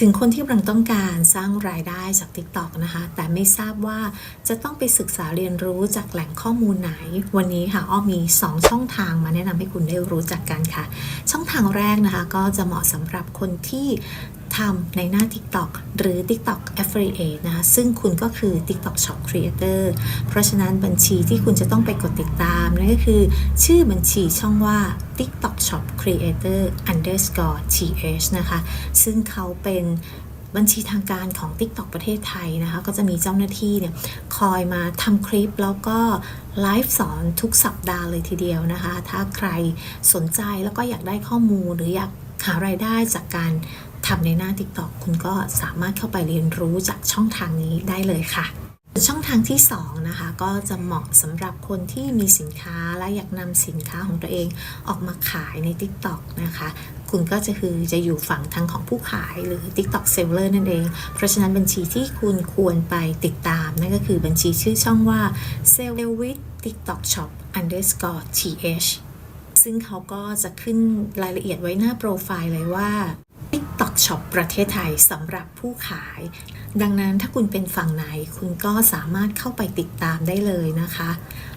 ถึงคนที่กำลังต้องการสร้างรายได้จาก TikTok นะคะ แต่ไม่ทราบว่าจะต้องไปศึกษาเรียนรู้จากแหล่งข้อมูลไหน วันนี้ค่ะอ้อมี 2 ช่องทางมาแนะนำให้คุณได้รู้จักกันค่ะ ช่องทางแรกนะคะก็จะเหมาะสำหรับคนที่ ทำในหน้า TikTok หรือ TikTok Affiliate นะคะซึ่งคุณก็คือ TikTok Shop Creator เพราะฉะนั้นบัญชีที่คุณจะต้องไปกดติดตามนั่นก็คือ ชื่อบัญชีช่องว่า TikTok Shop Creator underscore th นะคะซึ่งเขาเป็นบัญชีทางการของ TikTok ประเทศไทยนะคะ ก็จะมีเจ้าหน้าที่เนี่ยคอยมาทำคลิปแล้วก็ไลฟ์สอนทุกสัปดาห์เลยทีเดียวนะคะ ถ้าใครสนใจแล้วก็อยากได้ข้อมูลหรืออยาก หารายได้จากการทำในหน้า TikTok คุณก็สามารถเข้าไปเรียนรู้จากช่องทางนี้ได้เลยค่ะช่องทางที่2นะคะก็จะเหมาะสำหรับคนที่มีสินค้าและอยากนำสินค้าของตัวเองออกมาขายใน TikTok นะคะ คุณก็จะคือจะอยู่ฝั่งทางของผู้ขายหรือ TikTok Seller นั่นเอง เพราะฉะนั้นบัญชีที่คุณควรไปติดตาม นั่นก็คือบัญชีชื่อช่องว่า Sell with TikTok Shop underscore th ซึ่งเขาก็จะขึ้นรายละเอียดไว้หน้าโปรไฟล์เลยว่า TikTok Shop ประเทศไทยสำหรับผู้ขาย ดังนั้นถ้าคุณเป็นฝั่งไหน คุณก็สามารถเข้าไปติดตามได้เลยนะคะ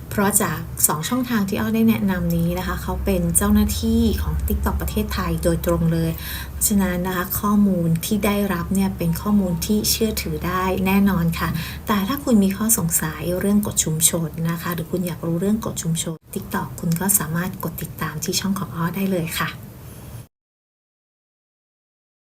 เพราะจาก 2 ช่องทางที่อ้อได้แนะนำนี้นะคะ เขาเป็นเจ้าหน้าที่ของ TikTok ประเทศไทยโดยตรงเลยเพราะฉะนั้นนะคะข้อมูลที่ได้รับเนี่ยเป็นข้อมูลที่เชื่อถือได้แน่นอนค่ะ แต่ถ้าคุณมีข้อสงสัยเรื่องกฎชุมชนนะคะ หรือคุณอยากรู้เรื่องกฎชุมชน TikTok คุณก็สามารถกดติดตามที่ช่องของอ้อได้เลยค่ะ